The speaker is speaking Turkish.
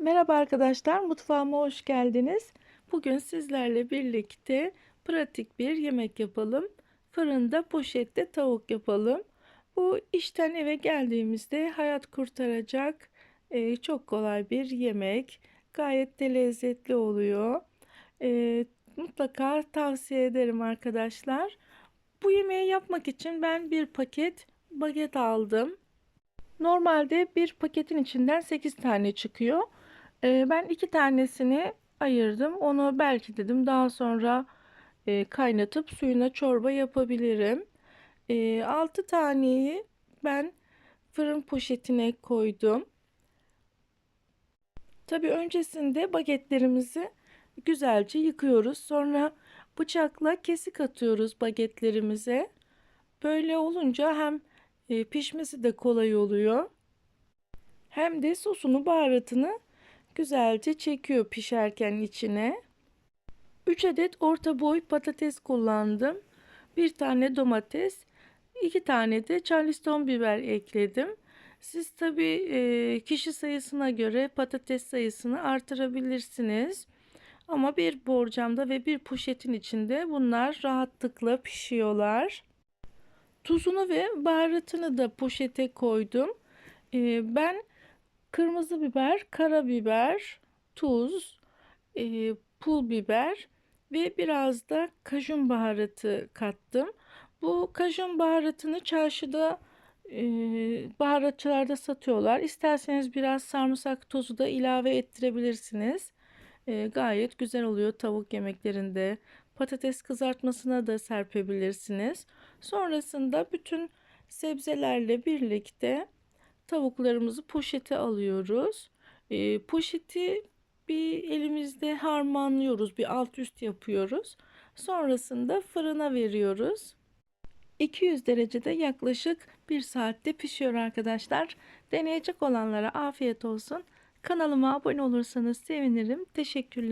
Merhaba arkadaşlar, mutfağıma hoş geldiniz. Bugün sizlerle birlikte pratik bir yemek yapalım. Fırında poşette tavuk yapalım. Bu işten eve geldiğimizde hayat kurtaracak e, çok kolay bir yemek. Gayet de lezzetli oluyor. E, mutlaka tavsiye ederim arkadaşlar. Bu yemeği yapmak için ben bir paket baget aldım. Normalde bir paketin içinden 8 tane çıkıyor. Ben iki tanesini ayırdım. Onu belki dedim daha sonra kaynatıp suyuna çorba yapabilirim. E, 6 taneyi ben fırın poşetine koydum. Tabii öncesinde bagetlerimizi güzelce yıkıyoruz. Sonra bıçakla kesik atıyoruz bagetlerimize. Böyle olunca hem pişmesi de kolay oluyor. Hem de sosunu baharatını güzelce çekiyor pişerken içine. 3 adet orta boy patates kullandım. Bir tane domates, iki tane de charleston biber ekledim. Siz tabi kişi sayısına göre patates sayısını artırabilirsiniz. Ama bir borcamda ve bir poşetin içinde bunlar rahatlıkla pişiyorlar. Tuzunu ve baharatını da poşete koydum. Ben kırmızı biber, karabiber, tuz, e, pul biber ve biraz da kajun baharatı kattım. Bu kajun baharatını çarşıda e, baharatçılarda satıyorlar. İsterseniz biraz sarımsak tozu da ilave ettirebilirsiniz. E, gayet güzel oluyor tavuk yemeklerinde. Patates kızartmasına da serpebilirsiniz. Sonrasında bütün sebzelerle birlikte tavuklarımızı poşete alıyoruz. E, poşeti bir elimizde harmanlıyoruz, bir alt üst yapıyoruz. Sonrasında fırına veriyoruz. 200 derecede yaklaşık 1 saatte pişiyor arkadaşlar. Deneyecek olanlara afiyet olsun. Kanalıma abone olursanız sevinirim. Teşekkürler.